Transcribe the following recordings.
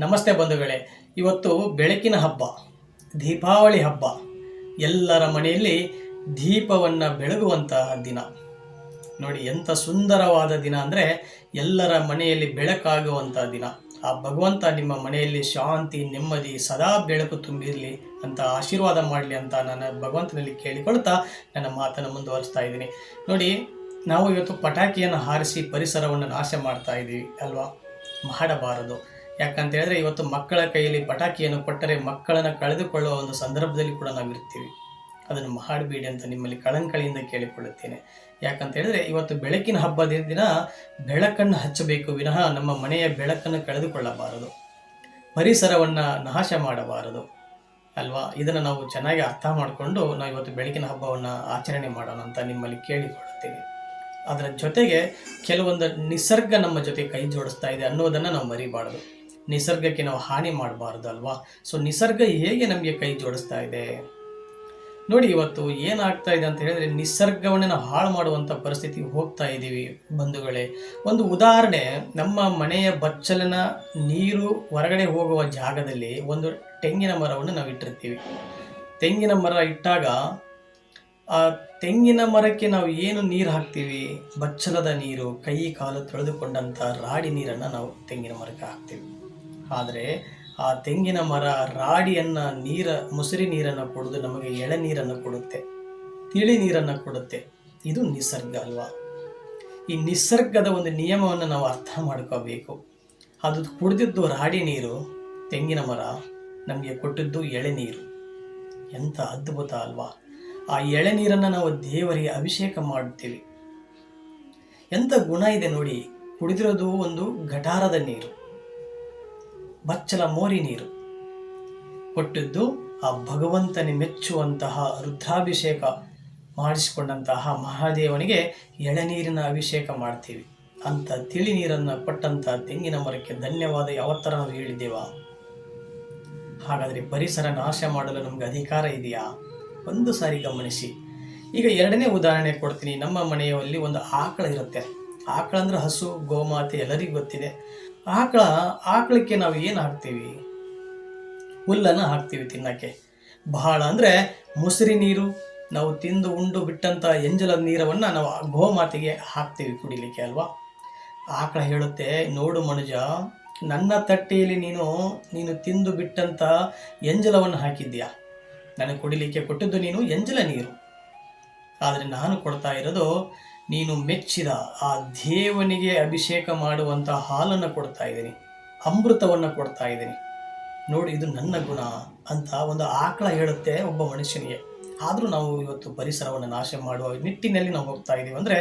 ನಮಸ್ತೆ ಬಂಧುಗಳೇ. ಇವತ್ತು ಬೆಳಕಿನ ಹಬ್ಬ, ದೀಪಾವಳಿ ಹಬ್ಬ. ಎಲ್ಲರ ಮನೆಯಲ್ಲಿ ದೀಪವನ್ನು ಬೆಳಗುವಂತಹ ದಿನ. ನೋಡಿ, ಎಂಥ ಸುಂದರವಾದ ದಿನ ಅಂದರೆ ಎಲ್ಲರ ಮನೆಯಲ್ಲಿ ಬೆಳಕಾಗುವಂಥ ದಿನ. ಆ ಭಗವಂತ ನಿಮ್ಮ ಮನೆಯಲ್ಲಿ ಶಾಂತಿ, ನೆಮ್ಮದಿ ಸದಾ ಬೆಳಕು ತುಂಬಿರಲಿ ಅಂತ ಆಶೀರ್ವಾದ ಮಾಡಲಿ ಅಂತ ನಾನು ಭಗವಂತನಲ್ಲಿ ಕೇಳಿಕೊಳ್ತಾ ನನ್ನ ಮಾತನ್ನು ಮುಂದುವರಿಸ್ತಾ ಇದ್ದೀನಿ. ನೋಡಿ, ನಾವು ಇವತ್ತು ಪಟಾಕಿಯನ್ನು ಹಾರಿಸಿ ಪರಿಸರವನ್ನು ನಾಶ ಮಾಡ್ತಾ ಇದ್ದೀವಿ ಅಲ್ವಾ? ಮಾಡಬಾರದು. ಯಾಕಂತ ಹೇಳಿದ್ರೆ ಇವತ್ತು ಮಕ್ಕಳ ಕೈಯಲ್ಲಿ ಪಟಾಕಿಯನ್ನು ಕೊಟ್ಟರೆ ಮಕ್ಕಳನ್ನು ಕಳೆದುಕೊಳ್ಳುವ ಒಂದು ಸಂದರ್ಭದಲ್ಲಿ ಕೂಡ ನಾವು ಇರ್ತೀವಿ. ಅದನ್ನು ಮಾಡಬೇಡಿ ಅಂತ ನಿಮ್ಮಲ್ಲಿ ಕಳಂಕಳಿಯಿಂದ ಕೇಳಿಕೊಳ್ಳುತ್ತೇನೆ. ಯಾಕಂತ ಹೇಳಿದ್ರೆ ಇವತ್ತು ಬೆಳಕಿನ ಹಬ್ಬದ ದಿನ ಬೆಳಕನ್ನು ಹಚ್ಚಬೇಕು, ವಿನಃ ನಮ್ಮ ಮನೆಯ ಬೆಳಕನ್ನು ಕಳೆದುಕೊಳ್ಳಬಾರದು. ಪರಿಸರವನ್ನು ನಾಶ ಮಾಡಬಾರದು. ಅಲ್ವಾ? ಇದನ್ನು ನಾವು ಚೆನ್ನಾಗಿ ಅರ್ಥ ಮಾಡಿಕೊಂಡು ನಾವು ಇವತ್ತು ಬೆಳಕಿನ ಹಬ್ಬವನ್ನು ಆಚರಣೆ ಮಾಡೋಣ ಅಂತ ನಿಮ್ಮಲ್ಲಿ ಕೇಳಿಕೊಳ್ಳುತ್ತೇನೆ. ಅದರ ಜೊತೆಗೆ ಕೆಲವೊಂದು ನಿಸರ್ಗ ನಮ್ಮ ಜೊತೆ ಕೈ ಜೋಡಿಸ್ತಾ ಇದೆ ಅನ್ನೋದನ್ನು ನಾವು ಮರಿಬಾರ್ದು. ನಿಸರ್ಗಕ್ಕೆ ನಾವು ಹಾನಿ ಮಾಡಬಾರ್ದು ಅಲ್ವಾ ಸೊ ನಿಸರ್ಗ ಹೇಗೆ ನಮಗೆ ಕೈ ಜೋಡಿಸ್ತಾ ಇದೆ? ನೋಡಿ, ಇವತ್ತು ಏನಾಗ್ತಾ ಇದೆ ಅಂತ ಹೇಳಿದ್ರೆ, ನಿಸರ್ಗವನ್ನೇ ನಾವು ಹಾಳು ಮಾಡುವಂಥ ಪರಿಸ್ಥಿತಿ ಹೋಗ್ತಾ ಇದ್ದೀವಿ ಬಂಧುಗಳೇ. ಒಂದು ಉದಾಹರಣೆ, ನಮ್ಮ ಮನೆಯ ಬಚ್ಚಲಿನ ನೀರು ಹೊರಗಡೆ ಹೋಗುವ ಜಾಗದಲ್ಲಿ ಒಂದು ತೆಂಗಿನ ಮರವನ್ನು ನಾವು ಇಟ್ಟಿರ್ತೀವಿ. ತೆಂಗಿನ ಮರ ಇಟ್ಟಾಗ, ಆ ತೆಂಗಿನ ಮರಕ್ಕೆ ನಾವು ಏನು ನೀರು ಹಾಕ್ತೀವಿ? ಬಚ್ಚಲದ ನೀರು, ಕೈ ಕಾಲು ತೊಳೆದುಕೊಂಡಂಥ ರಾಡಿ ನೀರನ್ನು ನಾವು ತೆಂಗಿನ ಮರಕ್ಕೆ ಹಾಕ್ತೀವಿ. ಆದರೆ ಆ ತೆಂಗಿನ ಮರ ರಾಡಿಯನ್ನು ನೀರ, ಮುಸುರಿ ನೀರನ್ನು ಕುಡಿದು ನಮಗೆ ಎಳೆ ನೀರನ್ನು ಕೊಡುತ್ತೆ, ತಿಳಿ ನೀರನ್ನು ಕೊಡುತ್ತೆ. ಇದು ನಿಸರ್ಗ ಅಲ್ವಾ? ಈ ನಿಸರ್ಗದ ಒಂದು ನಿಯಮವನ್ನು ನಾವು ಅರ್ಥ ಮಾಡ್ಕೋಬೇಕು. ಅದು ಕುಡಿದಿದ್ದು ರಾಡಿ ನೀರು, ತೆಂಗಿನ ಮರ, ನಮಗೆ ಕೊಟ್ಟಿದ್ದು ಎಳೆ ನೀರು. ಎಂಥ ಅದ್ಭುತ ಅಲ್ವಾ? ಆ ಎಳೆನೀರನ್ನು ನಾವು ದೇವರಿಗೆ ಅಭಿಷೇಕ ಮಾಡುತ್ತೀವಿ. ಎಂಥ ಗುಣ ಇದೆ ನೋಡಿ, ಕುಡಿದಿರೋದು ಒಂದು ಗಟಾರದ ನೀರು. ಬಚ್ಚಲ ಮೋರಿ ನೀರು. ಕೊಟ್ಟಿದ್ದು ಆ ಭಗವಂತನೇ ಮೆಚ್ಚುವಂತಹ ರುದ್ರಾಭಿಷೇಕ ಮಾಡಿಸಿಕೊಂಡಂತಹ ಮಹಾದೇವನಿಗೆ ಎಳೆನೀರಿನ ಅಭಿಷೇಕ ಮಾಡ್ತೀವಿ. ಅಂತ ತಿಳಿ ನೀರನ್ನು ಕೊಟ್ಟಂತಹ ತೆಂಗಿನ ಮರಕ್ಕೆ ಧನ್ಯವಾದ ಯಾವತ್ತರ ನಾವು ಹೇಳಿದ್ದೇವಾ? ಹಾಗಾದರೆ ಪರಿಸರ ನಾಶ ಮಾಡಲು ನಮಗೆ ಅಧಿಕಾರ ಇದೆಯಾ? ಒಂದು ಸಾರಿ ಗಮನಿಸಿ. ಈಗ ಎರಡನೇ ಉದಾಹರಣೆ ಕೊಡ್ತೀನಿ. ನಮ್ಮ ಮನೆಯಲ್ಲಿ ಒಂದು ಆಕಳ ಇರುತ್ತೆ. ಆಕಳ ಅಂದ್ರೆ ಹಸು, ಗೋಮಾತೆ ಎಲ್ಲರಿಗೂ ಗೊತ್ತಿದೆ. ಆಕಳ, ಆಕಳಕ್ಕೆ ನಾವು ಏನು ಹಾಕ್ತೀವಿ? ಹುಲ್ಲನ್ನು ಹಾಕ್ತೀವಿ ತಿನ್ನಕ್ಕೆ. ಬಹಳ ಅಂದರೆ ಮುಸುರಿ ನೀರು, ನಾವು ತಿಂದು ಉಂಡು ಬಿಟ್ಟಂಥ ಎಂಜಲದ ನೀರವನ್ನು ನಾವು ಗೋಮಾತೆಗೆ ಹಾಕ್ತೀವಿ ಕುಡಿಲಿಕ್ಕೆ ಅಲ್ವಾ? ಆಕಳ ಹೇಳುತ್ತೆ, ನೋಡು ಮನುಜ, ನನ್ನ ತಟ್ಟೆಯಲ್ಲಿ ನೀನು ನೀನು ತಿಂದು ಬಿಟ್ಟಂಥ ಎಂಜಲವನ್ನು ಹಾಕಿದ್ಯಾ ನನಗೆ ಕುಡಿಲಿಕ್ಕೆ ಕೊಟ್ಟಿದ್ದು ನೀನು ಎಂಜಲ ನೀರು. ಆದರೆ ನಾನು ಕೊಡ್ತಾ ಇರೋದು ನೀನು ಮೆಚ್ಚಿದ ಆ ದೇವನಿಗೆ ಅಭಿಷೇಕ ಮಾಡುವಂಥ ಹಾಲನ್ನು ಕೊಡ್ತಾ ಇದ್ದೀನಿ, ಅಮೃತವನ್ನು ಕೊಡ್ತಾ ಇದ್ದೀನಿ. ನೋಡಿ, ಇದು ನನ್ನ ಗುಣ ಅಂತ ಒಂದು ಆಕಳ ಹೇಳುತ್ತೆ ಒಬ್ಬ ಮನುಷ್ಯನಿಗೆ. ಆದರೂ ನಾವು ಇವತ್ತು ಪರಿಸರವನ್ನು ನಾಶ ಮಾಡುವ ನಿಟ್ಟಿನಲ್ಲಿ ನಾವು ಹೋಗ್ತಾ ಇದ್ದೀವಿ ಅಂದರೆ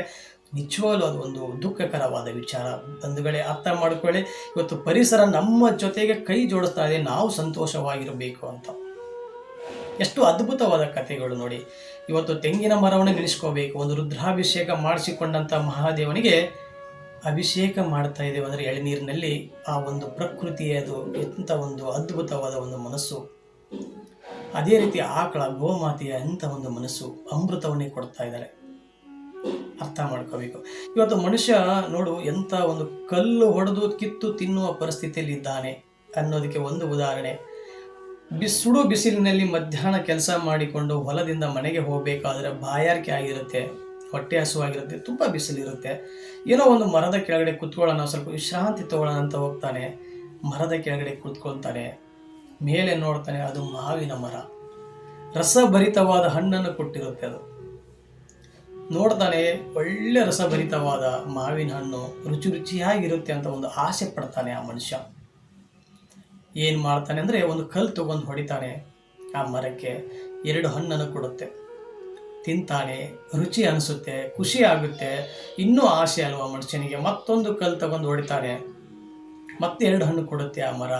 ನಿಜವಾಗಲೂ ಅದು ಒಂದು ದುಃಖಕರವಾದ ವಿಚಾರ. ಬಂಧುಗಳೇ, ಅರ್ಥ ಮಾಡ್ಕೊಳ್ಳಿ. ಇವತ್ತು ಪರಿಸರ ನಮ್ಮ ಜೊತೆಗೆ ಕೈ ಜೋಡಿಸ್ತಾ ಇದೆ. ನಾವು ಸಂತೋಷವಾಗಿರಬೇಕು ಅಂತ. ಎಷ್ಟು ಅದ್ಭುತವಾದ ಕಥೆಗಳು ನೋಡಿ. ಇವತ್ತು ತೆಂಗಿನ ಮರವನ್ನು ನೆನೆಸ್ಕೋಬೇಕು, ಒಂದು ರುದ್ರಾಭಿಷೇಕ ಮಾಡಿಸಿಕೊಂಡಂಥ ಮಹಾದೇವನಿಗೆ ಅಭಿಷೇಕ ಮಾಡ್ತಾ ಇದ್ದೇವೆ ಅಂದರೆ ಎಳನೀರಿನಲ್ಲಿ. ಆ ಒಂದು ಪ್ರಕೃತಿಯ ಅದು. ಎಂಥ ಒಂದು ಅದ್ಭುತವಾದ ಒಂದು ಮನಸ್ಸು. ಅದೇ ರೀತಿ ಆಕಳ, ಗೋಮಾತೆಯ ಎಂಥ ಒಂದು ಮನಸ್ಸು ಅಮೃತವನ್ನೇ ಕೊಡ್ತಾ ಇದ್ದಾರೆ. ಅರ್ಥ ಮಾಡ್ಕೋಬೇಕು. ಇವತ್ತು ಮನುಷ್ಯ ನೋಡು, ಎಂಥ ಒಂದು ಕಲ್ಲು ಹೊಡೆದು ಕಿತ್ತು ತಿನ್ನುವ ಪರಿಸ್ಥಿತಿಯಲ್ಲಿ ಇದ್ದಾನೆ ಅನ್ನೋದಕ್ಕೆ ಒಂದು ಉದಾಹರಣೆ. ಬಿಸ್ ಬಿಸಿಲಿನಲ್ಲಿ ಮಧ್ಯಾಹ್ನ ಕೆಲಸ ಮಾಡಿಕೊಂಡು ಹೊಲದಿಂದ ಮನೆಗೆ ಹೋಗಬೇಕಾದ್ರೆ ಬಾಯಾರಿಕೆ ಆಗಿರುತ್ತೆ, ಹೊಟ್ಟೆ ಹಸುವಾಗಿರುತ್ತೆ ತುಂಬ ಬಿಸಿಲಿರುತ್ತೆ. ಏನೋ ಒಂದು ಮರದ ಕೆಳಗಡೆ ಕುತ್ಕೊಳ್ಳೋಣ ಸ್ವಲ್ಪ ವಿಶ್ರಾಂತಿ ತಗೊಳ್ಳೋಣ ಅಂತ ಹೋಗ್ತಾನೆ, ಮರದ ಕೆಳಗಡೆ ಕುತ್ಕೊಳ್ತಾನೆ, ಮೇಲೆ ನೋಡ್ತಾನೆ ಅದು ಮಾವಿನ ಮರ. ರಸಭರಿತವಾದ ಹಣ್ಣನ್ನು ಕೊಟ್ಟಿರುತ್ತೆ ಅದು. ನೋಡ್ತಾನೆ ಒಳ್ಳೆ ರಸಭರಿತವಾದ ಮಾವಿನ ಹಣ್ಣು, ರುಚಿ ರುಚಿಯಾಗಿರುತ್ತೆ ಅಂತ ಒಂದು ಆಸೆ ಪಡ್ತಾನೆ ಆ ಮನುಷ್ಯ. ಏನು ಮಾಡ್ತಾನೆ ಅಂದರೆ ಒಂದು ಕಲ್ಲು ತಗೊಂಡು ಹೊಡಿತಾನೆ. ಆ ಮರಕ್ಕೆ ಎರಡು ಹಣ್ಣನ್ನು ಕೊಡುತ್ತೆ. ತಿಂತಾನೆ, ರುಚಿ ಅನಿಸುತ್ತೆ, ಖುಷಿ ಆಗುತ್ತೆ. ಇನ್ನೂ ಆಸೆ ಅಲ್ವಾ ಮನುಷ್ಯನಿಗೆ? ಮತ್ತೊಂದು ಕಲ್ಲು ತಗೊಂಡು ಹೊಡಿತಾನೆ. ಮತ್ತೆ ಎರಡು ಹಣ್ಣು ಕೊಡುತ್ತೆ ಆ ಮರ.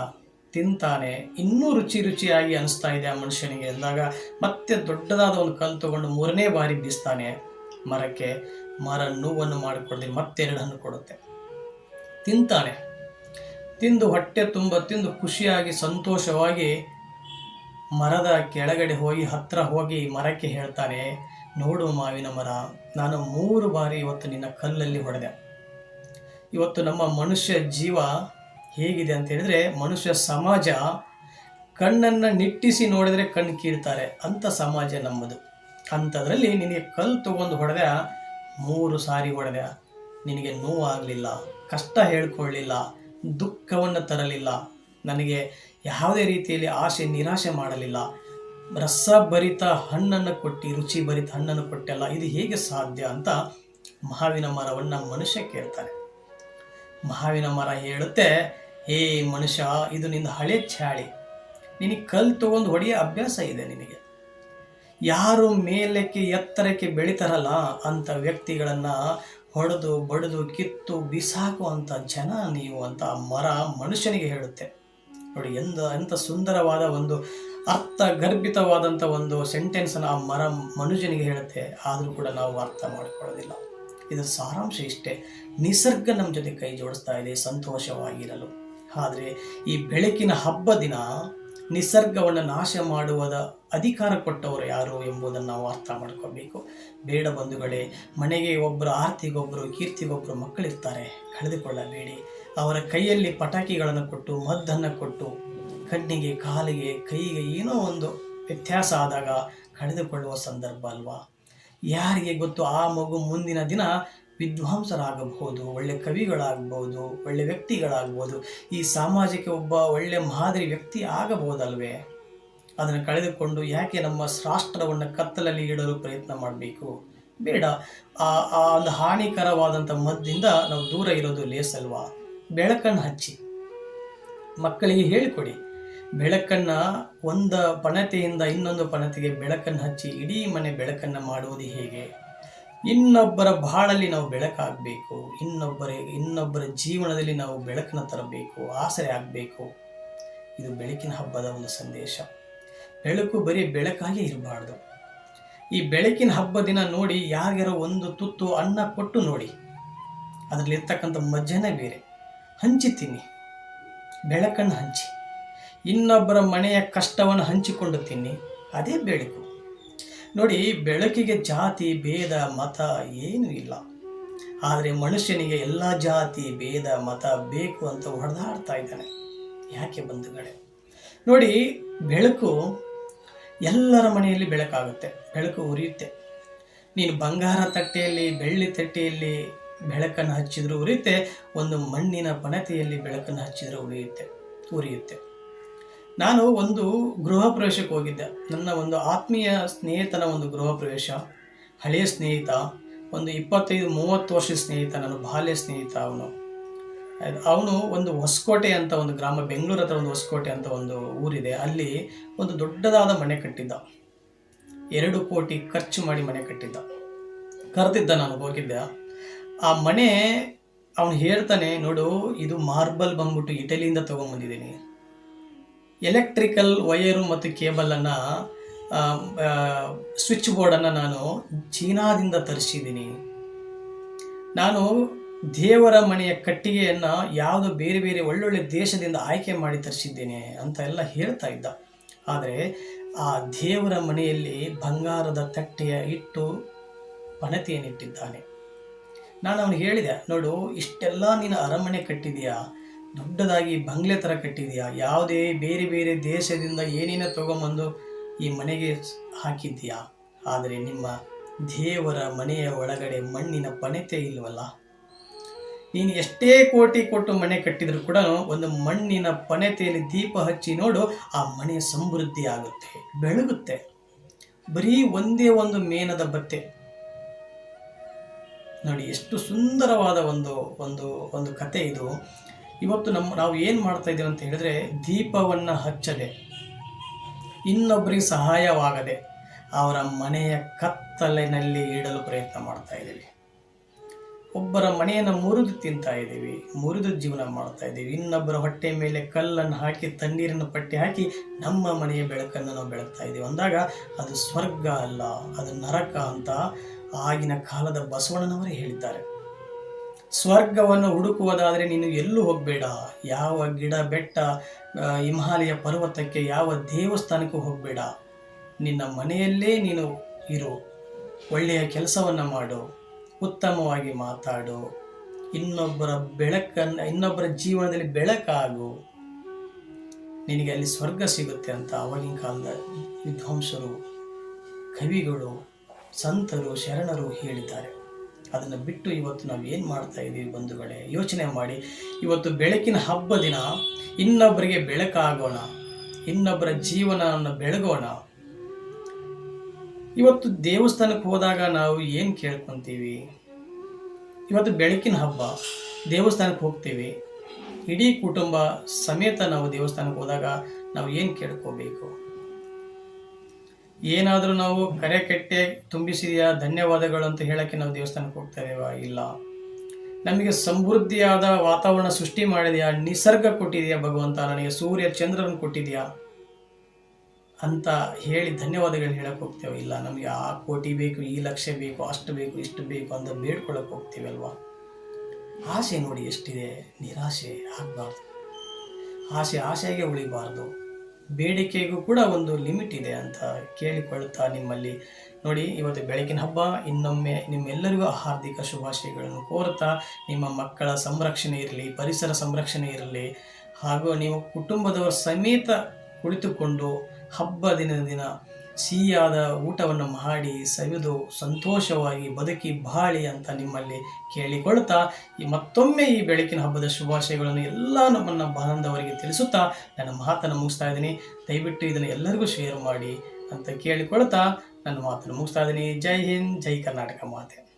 ತಿಂತಾನೆ, ಇನ್ನೂ ರುಚಿ ರುಚಿಯಾಗಿ ಅನಿಸ್ತಾ ಇದೆ ಆ ಮನುಷ್ಯನಿಗೆ. ಅಂದಾಗ ಮತ್ತೆ ದೊಡ್ಡದಾದ ಒಂದು ಕಲ್ಲು ತಗೊಂಡು ಮೂರನೇ ಬಾರಿ ಬೀಸ್ತಾನೆ. ಮರಕ್ಕೆ ಮರ ನೋವನ್ನು ಮಾಡಿಕೊಡ್ತೀನಿ ಮತ್ತೆ ಎರಡು ಹಣ್ಣು ಕೊಡುತ್ತೆ. ತಿಂತಾನೆ. ತಿಂದು ಹೊಟ್ಟೆ ತುಂಬ, ತಿಂದು ಖುಷಿಯಾಗಿ, ಸಂತೋಷವಾಗಿ ಮರದ ಕೆಳಗಡೆ ಹೋಗಿ, ಹತ್ರ ಹೋಗಿ ಮರಕ್ಕೆ ಹೇಳ್ತಾರೆ, ನೋಡು ಮಾವಿನ ಮರ, ನಾನು ಮೂರು ಬಾರಿ ಇವತ್ತು ನಿನ್ನ ಕಲ್ಲಲ್ಲಿ ಹೊಡೆದೆ. ಇವತ್ತು ನಮ್ಮ ಮನುಷ್ಯ ಜೀವ ಹೇಗಿದೆ ಅಂತ ಹೇಳಿದ್ರೆ, ಮನುಷ್ಯ ಸಮಾಜ ಕಣ್ಣನ್ನು ನಿಟ್ಟಿಸಿ ನೋಡಿದರೆ ಕಣ್ಣು ಕೀಳ್ತಾರೆ ಅಂಥ ಸಮಾಜ ನಮ್ಮದು. ಅಂಥದ್ರಲ್ಲಿ ನಿನಗೆ ಕಲ್ಲು ತಗೊಂಡು ಹೊಡೆದ, ಮೂರು ಸಾರಿ ಹೊಡೆದ. ನಿನಗೆ ನೋವಾಗಲಿಲ್ಲ, ಕಷ್ಟ ಹೇಳ್ಕೊಳ್ಳಿಲ್ಲ ದುಃಖವನ್ನು ತರಲಿಲ್ಲ. ನನಗೆ ಯಾವುದೇ ರೀತಿಯಲ್ಲಿ ಆಸೆ ನಿರಾಶೆ ಮಾಡಲಿಲ್ಲ. ರಸಭರಿತ ಹಣ್ಣನ್ನು ಕೊಟ್ಟು, ರುಚಿ ಭರಿತ ಹಣ್ಣನ್ನು ಕೊಟ್ಟಲ್ಲ ಇದು ಹೇಗೆ ಸಾಧ್ಯ ಅಂತ ಮಹಾವಿನ ಮರವನ್ನು ಮನುಷ್ಯ ಕೇಳ್ತಾನೆ. ಮಹಾವಿನ ಮರ ಹೇಳುತ್ತೆ ಏ ಮನುಷ್ಯ, ಇದು ನಿನ್ನ ಹಳೆ ಚಾಳಿ ನಿನಗೆ ಕಲ್ಲು ತಗೊಂಡು ಹೊಡೆಯೋ ಅಭ್ಯಾಸ ಇದೆ ನಿನಗೆ. ಯಾರು ಮೇಲಕ್ಕೆ ಎತ್ತರಕ್ಕೆ ಬೆಳಿತಾರಲ್ಲ ಅಂಥ ವ್ಯಕ್ತಿಗಳನ್ನು ಹೊಡೆದು, ಬಡಿದು, ಕಿತ್ತು ಬಿಸಾಕುವಂಥ ಜನ ನೀವು ಅಂತ ಮರ ಮನುಷ್ಯನಿಗೆ ಹೇಳುತ್ತೆ. ನೋಡಿ, ಎಂದ ಎಂಥ ಸುಂದರವಾದ ಒಂದು ಅರ್ಥ ಗರ್ಭಿತವಾದಂಥ ಒಂದು ಸೆಂಟೆನ್ಸನ್ನು ಆ ಮರ ಮನುಷ್ಯನಿಗೆ ಹೇಳುತ್ತೆ. ಆದರೂ ಕೂಡ ನಾವು ಅರ್ಥ ಮಾಡಿಕೊಳ್ಳೋದಿಲ್ಲ. ಇದರ ಸಾರಾಂಶ ಇಷ್ಟೇ. ನಿಸರ್ಗ ನಮ್ಮ ಜೊತೆ ಕೈ ಜೋಡಿಸ್ತಾ ಇದೆ, ಸಂತೋಷವಾಗಿರಲು. ಆದರೆ ಈ ಬೆಳಕಿನ ಹಬ್ಬ ದಿನ ನಿಸರ್ಗವನ್ನು ನಾಶ ಮಾಡುವುದ ಅಧಿಕಾರ ಕೊಟ್ಟವರು ಯಾರು ಎಂಬುದನ್ನು ನಾವು ಅರ್ಥ ಮಾಡ್ಕೋಬೇಕು. ಬೇಡ ಬಂಧುಗಳೇ, ಮನೆಗೆ ಒಬ್ಬರು ಆರ್ತಿಗೊಬ್ಬರು ಕೀರ್ತಿಗೊಬ್ಬರು ಮಕ್ಕಳಿರ್ತಾರೆ. ಕಳೆದುಕೊಳ್ಳಬೇಡಿ. ಅವರ ಕೈಯಲ್ಲಿ ಪಟಾಕಿಗಳನ್ನು ಕೊಟ್ಟು, ಮದ್ದನ್ನು ಕೊಟ್ಟು, ಕಣ್ಣಿಗೆ, ಕಾಲಿಗೆ, ಕೈಗೆ ಏನೋ ಒಂದು ವ್ಯತ್ಯಾಸ ಆದಾಗ ಕಳೆದುಕೊಳ್ಳುವ ಸಂದರ್ಭ ಅಲ್ವಾ? ಯಾರಿಗೆ ಗೊತ್ತು ಆ ಮಗು ಮುಂದಿನ ದಿನ ವಿದ್ವಾಂಸರಾಗಬಹುದು, ಒಳ್ಳೆ ಕವಿಗಳಾಗ್ಬೋದು ಒಳ್ಳೆ ವ್ಯಕ್ತಿಗಳಾಗ್ಬೋದು ಈ ಸಾಮಾಜಿಕ ಒಬ್ಬ ಒಳ್ಳೆ ಮಾದರಿ ವ್ಯಕ್ತಿ ಆಗಬಹುದಲ್ವೇ? ಅದನ್ನು ಕಳೆದುಕೊಂಡು ಯಾಕೆ ನಮ್ಮ ರಾಷ್ಟ್ರವನ್ನು ಕತ್ತಲಲ್ಲಿ ಇಡಲು ಪ್ರಯತ್ನ ಮಾಡಬೇಕು? ಬೇಡ, ಆ ಆ ಒಂದು ಹಾನಿಕರವಾದಂಥ ಮದ್ದಿಂದ ನಾವು ದೂರ ಇರೋದು ಲೇಸಲ್ವಾ? ಬೆಳಕನ್ನು ಹಚ್ಚಿ. ಮಕ್ಕಳಿಗೆ ಹೇಳಿಕೊಡಿ. ಬೆಳಕನ್ನು ಒಂದು ಪಣತೆಯಿಂದ ಇನ್ನೊಂದು ಪಣತೆಗೆ ಬೆಳಕನ್ನು ಹಚ್ಚಿ, ಇಡೀ ಮನೆ ಬೆಳಕನ್ನು ಮಾಡುವುದು ಹೇಗೆ? ಇನ್ನೊಬ್ಬರ ಬಾಳಲ್ಲಿ ನಾವು ಬೆಳಕಾಗಬೇಕು, ಇನ್ನೊಬ್ಬರ ಇನ್ನೊಬ್ಬರ ಜೀವನದಲ್ಲಿ ನಾವು ಬೆಳಕನ್ನು ತರಬೇಕು, ಆಸರೆ ಆಗಬೇಕು. ಇದು ಬೆಳಕಿನ ಹಬ್ಬದ ಒಂದು ಸಂದೇಶ. ಬೆಳಕು ಬರೀ ಬೆಳಕಾಗಿ ಇರಬಾರ್ದು. ಈ ಬೆಳಕಿನ ಹಬ್ಬ ದಿನ ನೋಡಿ ಯಾರ್ಯಾರೋ ಒಂದು ತುತ್ತು ಅನ್ನ ಕೊಟ್ಟು ನೋಡಿ. ಅದರಲ್ಲಿ ಇರ್ತಕ್ಕಂಥ ಮಜ್ಜನೆ ಬೇರೆ. ಹಂಚಿ ತಿನ್ನಿ. ಬೆಳಕನ್ನು ಹಂಚಿ. ಇನ್ನೊಬ್ಬರ ಮನೆಯ ಕಷ್ಟವನ್ನು ಹಂಚಿಕೊಂಡು ತಿನ್ನಿ. ಅದೇ ಬೆಳಕು. ನೋಡಿ, ಬೆಳಕಿಗೆ ಜಾತಿ, ಭೇದ, ಮತ ಏನೂ ಇಲ್ಲ. ಆದರೆ ಮನುಷ್ಯನಿಗೆ ಎಲ್ಲ ಜಾತಿ, ಭೇದ, ಮತ ಬೇಕು ಅಂತ ಹೊಡೆದಾಡ್ತಾ ಇದ್ದಾನೆ. ಯಾಕೆ ಬಂಧುಗಳೇ? ನೋಡಿ, ಬೆಳಕು ಎಲ್ಲರ ಮನೆಯಲ್ಲಿ ಬೆಳಕಾಗುತ್ತೆ. ಬೆಳಕು ಉರಿಯುತ್ತೆ. ನೀನು ಬಂಗಾರ ತಟ್ಟೆಯಲ್ಲಿ, ಬೆಳ್ಳಿ ತಟ್ಟೆಯಲ್ಲಿ ಬೆಳಕನ್ನು ಹಚ್ಚಿದರೂ ಉರಿಯುತ್ತೆ. ಒಂದು ಮಣ್ಣಿನ ಪಣತೆಯಲ್ಲಿ ಬೆಳಕನ್ನು ಹಚ್ಚಿದರೂ ಉರಿಯುತ್ತೆ ಉರಿಯುತ್ತೆ. ನಾನು ಒಂದು ಗೃಹ ಪ್ರವೇಶಕ್ಕೆ ಹೋಗಿದ್ದೆ. ನನ್ನ ಒಂದು ಆತ್ಮೀಯ ಸ್ನೇಹಿತನ ಒಂದು ಗೃಹ ಪ್ರವೇಶ, ಹಳೆಯ ಸ್ನೇಹಿತ, ಒಂದು ಇಪ್ಪತ್ತೈದು, ಮೂವತ್ತು ವರ್ಷದ ಸ್ನೇಹಿತ, ನನ್ನ ಬಾಲ್ಯ ಸ್ನೇಹಿತ ಅವನು. ಅವನು ಒಂದು ಹೊಸಕೋಟೆ ಅಂತ ಒಂದು ಗ್ರಾಮ, ಬೆಂಗಳೂರು ಹತ್ರ ಒಂದು ಹೊಸಕೋಟೆ ಅಂತ ಒಂದು ಊರಿದೆ. ಅಲ್ಲಿ ಒಂದು ದೊಡ್ಡದಾದ ಮನೆ ಕಟ್ಟಿದ್ದ. ಎರಡು ಕೋಟಿ ಖರ್ಚು ಮಾಡಿ ಮನೆ ಕಟ್ಟಿದ್ದ. ಕರೆದಿದ್ದ ನಾನು, ಹೋಗಿದ್ದೆ. ಆ ಮನೆ ಅವನು ಹೇಳ್ತಾನೆ, ನೋಡು, ಇದು ಮಾರ್ಬಲ್ ಬಂದ್ಬಿಟ್ಟು ಇಟಲಿಯಿಂದ ತೊಗೊಂಬಂದಿದ್ದೀನಿ. ಎಲೆಕ್ಟ್ರಿಕಲ್ ವಯರು ಮತ್ತು ಕೇಬಲನ್ನು ಸ್ವಿಚ್ ಬೋರ್ಡನ್ನು ನಾನು ಚೀನಾದಿಂದ ತರಿಸಿದ್ದೀನಿ. ನಾನು ದೇವರ ಮನೆಯ ಕಟ್ಟಿಗೆಯನ್ನು ಯಾವುದು ಬೇರೆ ಬೇರೆ ಒಳ್ಳೊಳ್ಳೆ ದೇಶದಿಂದ ಆಯ್ಕೆ ಮಾಡಿ ತರಿಸಿದ್ದೇನೆ ಅಂತ ಎಲ್ಲ ಹೇಳ್ತಾ ಇದ್ದ. ಆದರೆ ಆ ದೇವರ ಮನೆಯಲ್ಲಿ ಬಂಗಾರದ ತಟ್ಟೆಯ ಇಟ್ಟು ಪಣತಿಯನ್ನಿಟ್ಟಿದ್ದಾನೆ. ನಾನು ಅವನು ಹೇಳಿದೆ, ನೋಡು, ಇಷ್ಟೆಲ್ಲ ನೀನು ಅರಮನೆ ಕಟ್ಟಿದೆಯಾ ದೊಡ್ಡದಾಗಿ ಬಂಗ್ಲೆ ಥರ ಕಟ್ಟಿದೆಯಾ? ಯಾವುದೇ ಬೇರೆ ಬೇರೆ ದೇಶದಿಂದ ಏನೇನೋ ತೊಗೊಂಬಂದು ಈ ಮನೆಗೆ ಹಾಕಿದ್ದೀಯಾ ಆದರೆ ನಿಮ್ಮ ದೇವರ ಮನೆಯ ಒಳಗಡೆ ಮಣ್ಣಿನ ಪಣತೆ ಇಲ್ವಲ್ಲ? ನೀನು ಎಷ್ಟೇ ಕೋಟಿ ಕೊಟ್ಟು ಮನೆ ಕಟ್ಟಿದ್ರು ಕೂಡ ಒಂದು ಮಣ್ಣಿನ ಪಣತೆಯಲ್ಲಿ ದೀಪ ಹಚ್ಚಿ ನೋಡು, ಆ ಮನೆ ಸಮೃದ್ಧಿ ಆಗುತ್ತೆ, ಬೆಳಗುತ್ತೆ. ಬರೀ ಒಂದೇ ಒಂದು ಮೇನದ ಬತ್ತೆ ನೋಡಿ, ಎಷ್ಟು ಸುಂದರವಾದ ಒಂದು ಒಂದು ಒಂದು ಕತೆ ಇದು. ಇವತ್ತು ನಮ್ಮ ನಾವು ಏನು ಮಾಡ್ತಾ ಇದ್ದೀವಿ ಅಂತ ಹೇಳಿದ್ರೆ ದೀಪವನ್ನು ಹಚ್ಚದೆ. ಇನ್ನೊಬ್ಬರಿಗೆ ಸಹಾಯವಾಗದೆ ಅವರ ಮನೆಯ ಕತ್ತಲಿನಲ್ಲಿ ಇಡಲು ಪ್ರಯತ್ನ ಮಾಡ್ತಾ ಇದ್ದೀವಿ ಒಬ್ಬರ ಮನೆಯನ್ನು ಮುರಿದು ತಿಂತಾ ಇದ್ದೀವಿ ಮುರಿದು ಜೀವನ ಮಾಡ್ತಾ ಇದ್ದೀವಿ ಇನ್ನೊಬ್ಬರ ಹೊಟ್ಟೆ ಮೇಲೆ ಕಲ್ಲನ್ನು ಹಾಕಿ ತಣ್ಣೀರನ್ನು ಪಟ್ಟಿ ಹಾಕಿ ನಮ್ಮ ಮನೆಯ ಬೆಳಕನ್ನು ನಾವು ಬೆಳಗ್ತಾ ಇದ್ದೀವಿ ಅಂದಾಗ ಅದು ಸ್ವರ್ಗ ಅಲ್ಲ, ಅದು ನರಕ ಅಂತ ಆಗಿನ ಕಾಲದ ಬಸವಣ್ಣನವರೇ ಹೇಳಿದ್ದಾರೆ. ಸ್ವರ್ಗವನ್ನು ಹುಡುಕುವುದಾದರೆ ನೀನು ಎಲ್ಲೂ ಹೋಗಬೇಡ. ಯಾವ ಗಿಡ, ಬೆಟ್ಟ ಹಿಮಾಲಯ ಪರ್ವತಕ್ಕೆ, ಯಾವ ದೇವಸ್ಥಾನಕ್ಕೂ ಹೋಗಬೇಡ. ನಿನ್ನ ಮನೆಯಲ್ಲೇ ನೀನು ಇರು. ಒಳ್ಳೆಯ ಕೆಲಸವನ್ನು ಮಾಡು. ಉತ್ತಮವಾಗಿ ಮಾತಾಡು. ಇನ್ನೊಬ್ಬರ ಬೆಳಕನ್ನು, ಇನ್ನೊಬ್ಬರ ಜೀವನದಲ್ಲಿ ಬೆಳಕಾಗು. ನಿನಗೆ ಅಲ್ಲಿ ಸ್ವರ್ಗ ಸಿಗುತ್ತೆ ಅಂತ ಆವಾಗಿನ ಕಾಲದ ವಿದ್ವಾಂಸರು, ಕವಿಗಳು, ಸಂತರು, ಶರಣರು ಹೇಳಿದ್ದಾರೆ. ಅದನ್ನು ಬಿಟ್ಟು ಇವತ್ತು ನಾವು ಏನು ಮಾಡ್ತಾ ಇದ್ದೀವಿ ಬಂಧುಗಳೇ? ಯೋಚನೆ ಮಾಡಿ. ಇವತ್ತು ಬೆಳಕಿನ ಹಬ್ಬ ದಿನ. ಇನ್ನೊಬ್ಬರಿಗೆ ಬೆಳಕಾಗೋಣ. ಇನ್ನೊಬ್ಬರ ಜೀವನವನ್ನು ಬೆಳಗೋಣ. ಇವತ್ತು ದೇವಸ್ಥಾನಕ್ಕೆ ಹೋದಾಗ ನಾವು ಏನು ಕೇಳ್ಕೊತೀವಿ? ಇವತ್ತು ಬೆಳಕಿನ ಹಬ್ಬ. ದೇವಸ್ಥಾನಕ್ಕೆ ಹೋಗ್ತೀವಿ. ಇಡೀ ಕುಟುಂಬ ಸಮೇತ ನಾವು ದೇವಸ್ಥಾನಕ್ಕೆ ಹೋದಾಗ ನಾವು ಏನು ಕೇಳ್ಕೋಬೇಕು? ಏನಾದರೂ ನಾವು ಕರೆ ಕೆಟ್ಟೆ ತುಂಬಿಸಿದೆಯಾ? ಧನ್ಯವಾದಗಳು ಅಂತ ಹೇಳೋಕ್ಕೆ ನಾವು ದೇವಸ್ಥಾನಕ್ಕೆ ಹೋಗ್ತೇವಾ ಇಲ್ಲ. ನಮಗೆ ಸಮೃದ್ಧಿಯಾದ ವಾತಾವರಣ ಸೃಷ್ಟಿ ಮಾಡಿದೆಯಾ? ನಿಸರ್ಗ ಕೊಟ್ಟಿದೆಯಾ ಭಗವಂತ? ನನಗೆ ಸೂರ್ಯ ಚಂದ್ರನ ಕೊಟ್ಟಿದೆಯಾ? ಅಂತ ಹೇಳಿ ಧನ್ಯವಾದಗಳು ಹೇಳಕ್ಕೆ ಹೋಗ್ತೇವೆ. ಇಲ್ಲ, ನಮಗೆ ಆ ಕೋಟಿ ಬೇಕು, ಈ ಲಕ್ಷ ಬೇಕು, ಅಷ್ಟು ಬೇಕು, ಇಷ್ಟು ಬೇಕು ಅಂತ ಬೇಡ್ಕೊಳಕ್ಕೆ ಹೋಗ್ತೀವಲ್ವಾ ಆಸೆ ನೋಡಿ ಎಷ್ಟಿದೆ? ನಿರಾಶೆ ಆಗಬಾರ್ದು. ಆಸೆ, ಆಸೆಗೆ ಉಳಿಬಾರ್ದು. ಬೇಡಿಕೆಗೂ ಕೂಡ ಒಂದು ಲಿಮಿಟ್ ಇದೆ ಅಂತ ಕೇಳಿಕೊಳ್ಳುತ್ತಾ ನಿಮ್ಮಲ್ಲಿ. ನೋಡಿ, ಇವತ್ತು ಬೆಳಗಿನ ಹಬ್ಬ, ಇನ್ನೊಮ್ಮೆ ನಿಮ್ಮೆಲ್ಲರಿಗೂ ಹಾರ್ದಿಕ ಶುಭಾಶಯಗಳನ್ನು ಕೋರುತ್ತಾ, ನಿಮ್ಮ ಮಕ್ಕಳ ಸಂರಕ್ಷಣೆ ಇರಲಿ, ಪರಿಸರ ಸಂರಕ್ಷಣೆ ಇರಲಿ, ಹಾಗೂ ನೀವು ಕುಟುಂಬದವರ ಸಮೇತ ಕುಳಿತುಕೊಂಡು ಹಬ್ಬ ದಿನದ ದಿನ ಸಿಹಿಯಾದ ಊಟವನ್ನು ಮಾಡಿ ಸವಿದು ಸಂತೋಷವಾಗಿ ಬದುಕಿ ಬಾಳಿ ಅಂತ ನಿಮ್ಮಲ್ಲಿ ಕೇಳಿಕೊಳ್ತಾ ಈ ಮತ್ತೊಮ್ಮೆ ಈ ಬೆಳಕಿನ ಹಬ್ಬದ ಶುಭಾಶಯಗಳನ್ನು ಎಲ್ಲ ನಮ್ಮನ್ನು ಬಾಂಧವರಿಗೆ ತಿಳಿಸುತ್ತಾ ನನ್ನ ಮಾತನ್ನು ಮುಗಿಸ್ತಾ ಇದ್ದೀನಿ. ದಯವಿಟ್ಟು ಇದನ್ನು ಎಲ್ಲರಿಗೂ ಶೇರ್ ಮಾಡಿ ಅಂತ ಕೇಳಿಕೊಳ್ತಾ ನನ್ನ ಮಾತನ್ನು ಮುಗಿಸ್ತಾ ಇದ್ದೀನಿ. ಜೈ ಹಿಂದ್, ಜೈ ಕರ್ನಾಟಕ ಮಾತೆ.